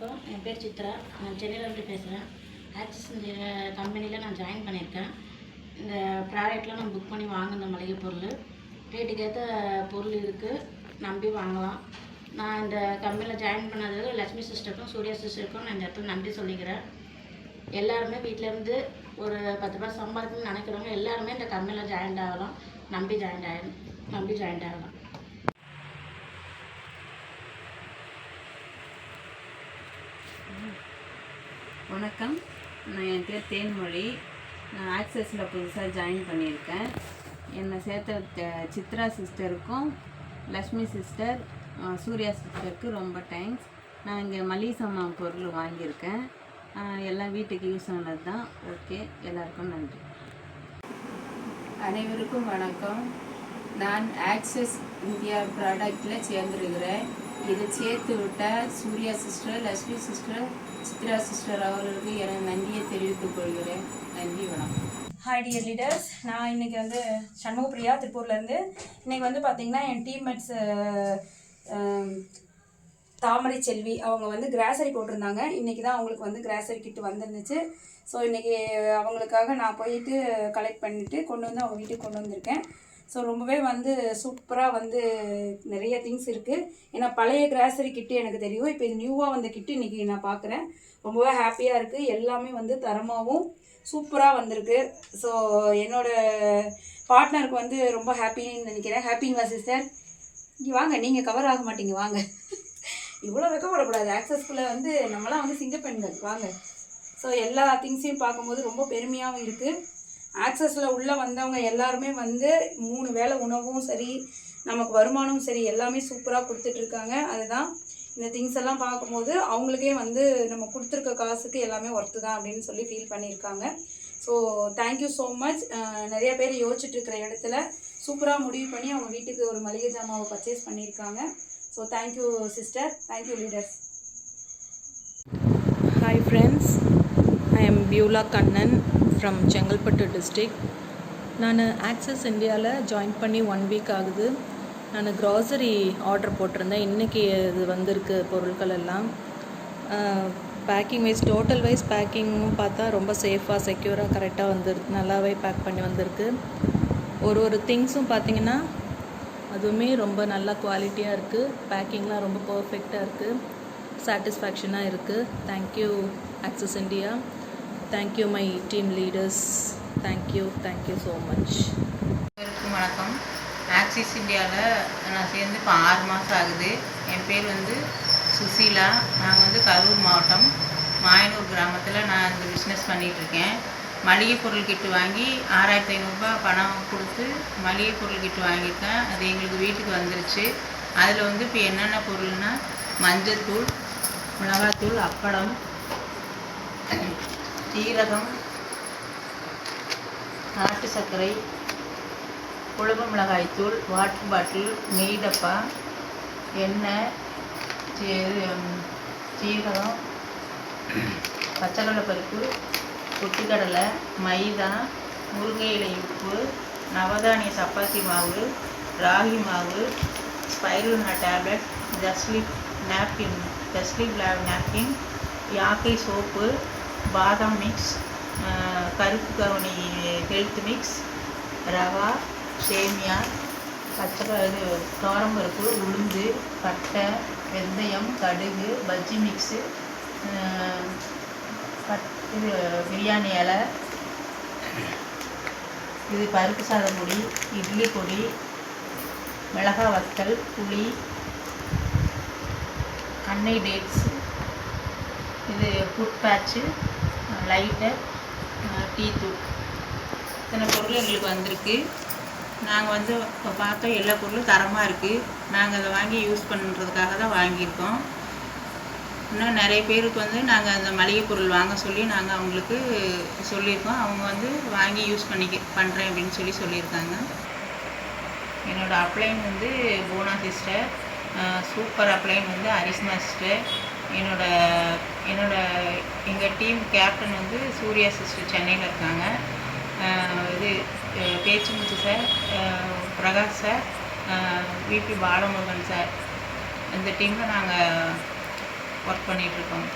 வணக்கம். என் பேர் சித்ரா. நான் சென்னையிலேருந்து பேசுகிறேன் ஆக்சிஸ் கம்பெனியில் நான் ஜாயின் பண்ணியிருக்கேன். இந்த ப்ராடக்ட்லாம் நான் புக் பண்ணி வாங்கின மளிகை பொருள். ரேட்டுக்கேற்ற பொருள் இருக்குது நம்பி வாங்கலாம். நான் இந்த கம்பெனியில் ஜாயின் பண்ணதுக்கு லட்சுமி சிஸ்டருக்கும் சூர்யா சிஸ்டருக்கும் நான் இந்த இடத்துல நன்றி சொல்லிக்கிறேன். எல்லாருமே வீட்டிலேருந்து ஒரு பத்து ரூபா சம்பாதிக்கணும்னு நினைக்கிறவங்க எல்லாருமே இந்த கம்பெனியில் ஜாயின் ஆகலாம். நம்பி ஜாயின் ஆகணும் நம்பி ஜாயின் ஆகலாம். வணக்கம். நான் என் பேர் தேன்மொழி. நான் ஆக்சஸில் புதுசாக ஜாயின் பண்ணியிருக்கேன். என்னை சேர்த்த சித்ரா சிஸ்டருக்கும் லக்ஷ்மி சிஸ்டர் சூர்யா சிஸ்டருக்கு ரொம்ப தேங்க்ஸ் நான் இங்கே மளிகை சாமான் பொருள் வாங்கியிருக்கேன். எல்லாம் வீட்டுக்கு யூஸ் ஆனது தான். ஓகே எல்லாருக்கும் நன்றி. அனைவருக்கும் வணக்கம். நான் ஆக்சஸ் இந்தியா ப்ராடக்டில் சேர்ந்துருக்கிறேன். இதை சேர்த்து விட்ட Surya sister Lakshmi sister Chitra sister அவர்களுக்கு எனக்கு நன்றியை தெரிவித்துக் கொள்கிறேன். நன்றி வணக்கம். ஹாய் டியர் லீடர்ஸ் நான் இன்னைக்கு வந்து சண்முகப்பிரியா திருப்பூர்லேருந்து இன்னைக்கு வந்து பார்த்தீங்கன்னா என் டீம்மேட்ஸ் தாமரை செல்வி அவங்க வந்து கிராசரி போட்டிருந்தாங்க. இன்றைக்கி தான் அவங்களுக்கு வந்து கிராசரி கிட்டு வந்துருந்துச்சு. ஸோ இன்றைக்கி அவங்களுக்காக நான் போயிட்டு கலெக்ட் பண்ணிவிட்டு கொண்டு வந்து அவங்க வீட்டுக்கு கொண்டு வந்திருக்கேன். ஸோ ரொம்பவே வந்து சூப்பராக வந்து நிறைய திங்ஸ் இருக்குது ஏன்னா பழைய கிராசரி கிட்டு எனக்கு தெரியும். இப்போ இது நியூவாக வந்த கிட்டு இன்றைக்கி நான் பார்க்குறேன் ரொம்பவே ஹாப்பியாக இருக்குது எல்லாமே வந்து தரமாகவும் சூப்பராக வந்திருக்கு. ஸோ என்னோட பார்ட்னருக்கு வந்து ரொம்ப ஹாப்பின்னு நினைக்கிறேன். ஹாப்பிங்களா சிஸ்டர் இங்கே வாங்க. நீங்கள் கவர் ஆக மாட்டீங்க. வாங்க. இவ்வளோ வெக்கப்படக்கூடாது. ஆக்சஸ்குள்ளே வந்து நம்மளாம் வந்து சிங்க பெண்கள். வாங்க. ஸோ எல்லா திங்ஸையும் பார்க்கும்போது ரொம்ப பெருமையாகவும் இருக்குது ஆக்சஸில் உள்ளே வந்தவங்க எல்லாருமே வந்து மூணு வேளை உணவும் சரி நமக்கு வருமானமும் சரி எல்லாமே சூப்பராக கொடுத்துட்ருக்காங்க. அதுதான் இந்த திங்ஸ் எல்லாம் பார்க்கும்போது அவங்களுக்கே வந்து நம்ம கொடுத்துருக்க காசுக்கு எல்லாமே ஒர்த்து தான் அப்படின்னு சொல்லி ஃபீல் பண்ணியிருக்காங்க. ஸோ தேங்க்யூ ஸோ மச் நிறைய பேர் யோசிச்சுட்ருக்கிற இடத்துல சூப்பராக முடிவு பண்ணி அவங்க வீட்டுக்கு ஒரு மளிகை ஜாமாவை பர்ச்சேஸ் பண்ணியிருக்காங்க. So thank you sister thank you leaders hi friends Beulah Kannan from Chengalpattu district நான் ஆக்சஸ் இந்தியாவில் ஜாயின் பண்ணி ஒன் வீக் ஆகுது. நான் க்ராசரி ஆர்டர் போட்டிருந்தேன். இன்றைக்கி இது வந்திருக்கு பொருட்கள் எல்லாம். பேக்கிங் வைஸ் டோட்டல் வைஸ் பேக்கிங்கும் பார்த்தா ரொம்ப சேஃபாக செக்யூராக கரெக்டாக வந்துரு நல்லாவே பேக் பண்ணி வந்திருக்கு. ஒரு ஒரு திங்ஸும் பார்த்தீங்கன்னா அதுவுமே ரொம்ப நல்லா குவாலிட்டியாக இருக்குது பேக்கிங்லாம் ரொம்ப பர்ஃபெக்டாக இருக்குது சாட்டிஸ்ஃபேக்ஷனாக இருக்குது thank you Access India thank you my team leaders thank you thank you so much அனைவருக்கும் வணக்கம். ஆக்சிஸ் இந்தியாவில் நான் சேர்ந்து இப்போ ஆறு மாதம் ஆகுது. என் பேர் வந்து சுசீலா. நான் வந்து கரூர் மாவட்டம். மாயனூர் கிராமத்தில் நான் இந்த பிஸ்னஸ் பண்ணிகிட்ருக்கேன் மளிகை பொருள் கிட்டு வாங்கி ஆறாயிரத்தி ஐநூறுரூபா பணம் கொடுத்து மளிகை பொருள் கிட்டு வாங்கியிருக்கேன். அது எங்களுக்கு வீட்டுக்கு வந்துருச்சு. அதில் வந்து இப்போ என்னென்ன பொருள்னா மஞ்சத்தூள் மிளகாத்தூள் அப்பளம். சீரகம் நாட்டு சர்க்கரை குழம்பு மிளகாய்த்தூள் வாட்டர் பாட்டில் நெய் டப்பா எண்ணெய் சீரகம் பச்சைக்கடலை பருப்பு பொட்டுக்கடலை மைதா முருங்கை இலை உப்பு நவதானிய சப்பாத்தி மாவு ராகி மாவு ஸ்பைருனா டேப்லெட் ஜஸ்லிப் நாப்கின் ஜஸ்லிப் நாப்கின் யாக்கை சோப்பு பாதாம் மிக்ஸ் கருப்பு கவுனி ஹெல்த் மிக்ஸ் ரவா சேமியா பச்சை இது துவரம்பருப்பு உளுந்து பட்டை வெந்தயம் கடுகு பஜ்ஜி மிக்ஸு பட் இது பிரியாணி இலை இது பருப்பு சாதம் பொடி இட்லி பொடி மிளகா வத்தல் புளி அன்னை டேட்ஸ் இது ஃபுட் பேட்ச்சு லைட்டர் டீ தூள். இத்தனை பொருள் எங்களுக்கு வந்திருக்கு. நாங்கள் வந்து இப்போ பார்த்தோம் எல்லா பொருளும் தரமாக இருக்குது நாங்கள் அதை வாங்கி யூஸ் பண்ணுறதுக்காக தான் வாங்கியிருக்கோம். இன்னும் நிறைய பேருக்கு வந்து நாங்கள் அந்த மளிகை பொருள் வாங்க சொல்லி நாங்கள் அவங்களுக்கு சொல்லியிருக்கோம். அவங்க வந்து வாங்கி யூஸ் பண்ணிக்க பண்ணுறேன் அப்படின்னு சொல்லி சொல்லியிருக்காங்க. என்னோடய அப்ளைன் வந்து போனா சிஸ்டர் சூப்பர் அப்ளைன் வந்து அரிஸ்மா சிஸ்டர் என்னோட என்னோட எங்கள் டீம் கேப்டன் வந்து சூர்யா சிஸ்டர் சென்னையில் இருக்காங்க. இது பேச்சு Pechumuthu sir Prakash sir VP Balamurugan sir. இந்த டீமில் நாங்கள் ஒர்க் பண்ணிகிட்ருக்கோம்